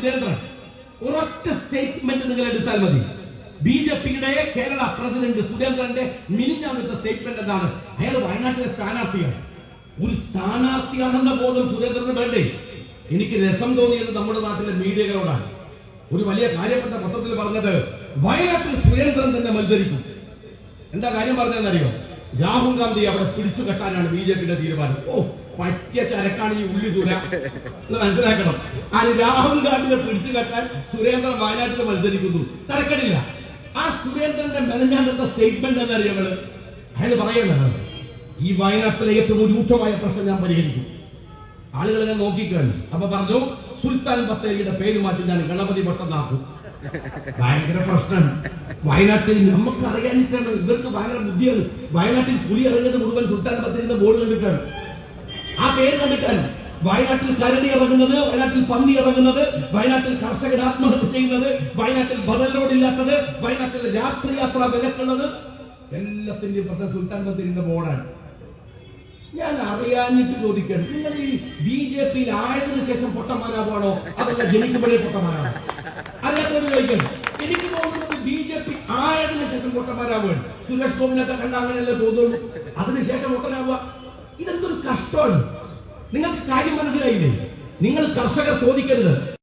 സുരേന്ദ്രൻ ഒരൊറ്റ സ്റ്റേറ്റ്മെന്റ് നിങ്ങൾ എടുത്താൽ മതി. ബി ജെ പിയുടെ കേരള പ്രസിഡന്റ് സുരേന്ദ്രന്റെ മിനിഞ്ഞാന്നത്തെ സ്റ്റേറ്റ്മെന്റ് എന്താണ്? അയാൾ വയനാട്ടിലെ സ്ഥാനാർത്ഥിയാണ്. ഒരു സ്ഥാനാർത്ഥിയാണെന്ന ബോധം സുരേന്ദ്രന് വേണ്ടേ? എനിക്ക് രസം തോന്നിയത് നമ്മുടെ നാട്ടിലെ മീഡിയകളോടാണ്. ഒരു വലിയ കാര്യപ്പെട്ട പത്രത്തിൽ പറഞ്ഞത് വയനാട്ടിൽ സുരേന്ദ്രൻ തന്നെ മത്സരിക്കും. എന്താ കാര്യം പറഞ്ഞതെന്നറിയോ? രാഹുൽ ഗാന്ധി അവിടെ പിടിച്ചു കെട്ടാനാണ് ബി ജെ പിയുടെ തീരുമാനം. ഓ പറ്റിയ ചരക്കാണ് ഈ ഉള്ളി ദൂര എന്ന് മനസ്സിലാക്കണം. ആ രാഹുൽ ഗാന്ധിയെ പിടിച്ചു കെട്ടാൻ സുരേന്ദ്രൻ വയനാട്ടിൽ മത്സരിക്കുന്നു. തരക്കടില്ല. ആ സുരേന്ദ്രന്റെ മെനഞ്ഞാണ്ടത്തെ സ്റ്റേറ്റ്മെന്റ് എന്നറിയാങ്ങൾ അയാൾ പറയുന്നത് ഈ വയനാട്ടിലെ ഏറ്റവും രൂക്ഷമായ പ്രശ്നം ഞാൻ പരിഹരിക്കും. ആളുകൾ ഞാൻ നോക്കിക്കാണ് അപ്പൊ പറഞ്ഞു സുൽത്താൻ ബത്തേരിയുടെ പേര് മാറ്റി ഞാൻ ഗണപതി ഭട്ടന്നാക്കും ഭയങ്കര പ്രശ്നം. വയനാട്ടിൽ നമുക്ക് അറിയാനിട്ടാണ് ഇവർക്ക് ഭയങ്കര ബുദ്ധിയാണ്. വയനാട്ടിൽ പുലി ഇറങ്ങുന്നത് മുഴുവൻ സുൽത്താൻ ബത്തേരിന്റെ ബോർഡ് കണ്ടിട്ടാണ്. ആ പേര് കണ്ടിട്ടാണ് വയനാട്ടിൽ കരടി ഇറങ്ങുന്നത് വയനാട്ടിൽ പന്നി ഇറങ്ങുന്നത് വയനാട്ടിൽ കർഷകർ ആത്മഹത്യ ചെയ്യുന്നത് വയനാട്ടിൽ ബദൽ റോഡില്ലാത്തത് വയനാട്ടിൽ രാത്രി യാത്ര വിലക്കുന്നത് എല്ലാത്തിന്റെയും പ്രശ്നം സുൽത്താൻ ബത്തേരിന്റെ ബോർഡാണ്. ഞാൻ അറിയാഞ്ഞിട്ട് ചോദിക്കണം നിങ്ങൾ ഈ ബി ജെ പിയിൽ ആയതിനു ശേഷം പൊട്ടമാനാവാണോ അതല്ല ജനിക്കുമ്പോഴേ പൊട്ടന്മാരാണോ അറിയാത്തവർ ചോദിക്കണം എനിക്ക് തോന്നുന്നത് ബി ജെ പി ആയതിനു ശേഷം പൊട്ടമാനാവുകയാണ് സുരേഷ് ഗോപിനൊക്കെ കണ്ട അങ്ങനെയല്ലേ തോന്നുള്ളൂ? അതിനുശേഷം പൊട്ടനാവുക. ഇതെന്തൊരു കഷ്ടമാണ് നിങ്ങൾക്ക് കാര്യം മനസ്സിലായില്ലേ? നിങ്ങൾ കർഷകർ ചോദിക്കരുത്.